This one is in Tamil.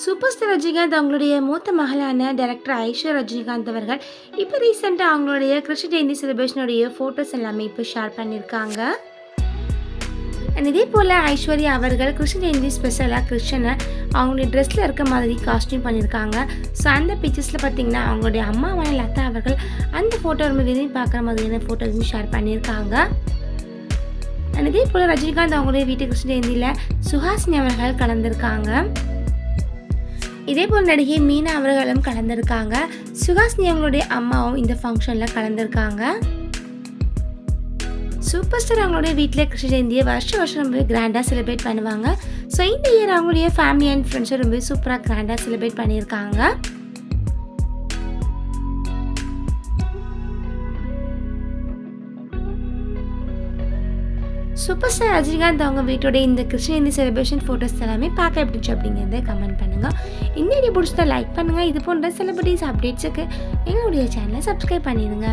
சூப்பர் ஸ்டார் ரஜினிகாந்த் அவங்களுடைய மூத்த மகளான டேரக்டர் ஐஸ்வர் ரஜினிகாந்த் அவர்கள் இப்போ ரீசெண்டாக அவங்களுடைய கிருஷ்ண ஜெயந்தி செலிப்ரேஷனுடைய ஃபோட்டோஸ் எல்லாமே இப்போ ஷேர் பண்ணியிருக்காங்க. அண்ட் இதே போல் ஐஸ்வர்யா அவர்கள் கிருஷ்ண ஜெயந்தி ஸ்பெஷலாக கிருஷ்ணனை அவங்களுடைய ட்ரெஸ்ஸில் இருக்க மாதிரி காஸ்டியூம் பண்ணியிருக்காங்க. ஸோ அந்த பிக்சர்ஸில் பார்த்தீங்கன்னா அவங்களுடைய அம்மாவான லதா அவர்கள் அந்த ஃபோட்டோ ரொம்ப விரும்பி பார்க்குற மாதிரியான ஃபோட்டோஸும் ஷேர் பண்ணியிருக்காங்க. அண்ட் இதே போல் ரஜினிகாந்த் அவங்களுடைய வீட்டு கிருஷ்ண ஜெயந்தியில் சுஹாசினி அவர்கள் கலந்துருக்காங்க. இதே போல் நடிகை மீனா அவர்களும் கலந்துருக்காங்க. சுஹாசினி அவங்களுடைய அம்மாவும் இந்த ஃபங்க்ஷனில் கலந்துருக்காங்க. சூப்பர் ஸ்டார் அவங்களுடைய வீட்டில் கிருஷ்ண ஜெயந்தியை வருஷம் வருஷம் ரொம்ப கிராண்டாக செலிப்ரேட் பண்ணுவாங்க. ஸோ இந்த இயர் அவங்களுடைய ஃபேமிலி அண்ட் ஃப்ரெண்ட்ஸும் ரொம்ப சூப்பராக கிராண்டாக செலிப்ரேட் பண்ணியிருக்காங்க. சூப்பர் ஸ்டார் ரஜினிகாந்த் அவங்க வீட்டோட இந்த கிருஷ்ண செலிப்ரேஷன் ஃபோட்டோஸ் எல்லாமே பார்க்க எப்படிச்சு அப்படிங்கிறத கமெண்ட் பண்ணுங்கள் இந்த வீடியோ பிடிச்சதை லைக் பண்ணுங்கள் இது போன்ற செலிபிரிட்டிஸ் அப்டேட்ஸுக்கு எங்களுடைய சேனலை சப்ஸ்கிரைப் பண்ணிடுங்க.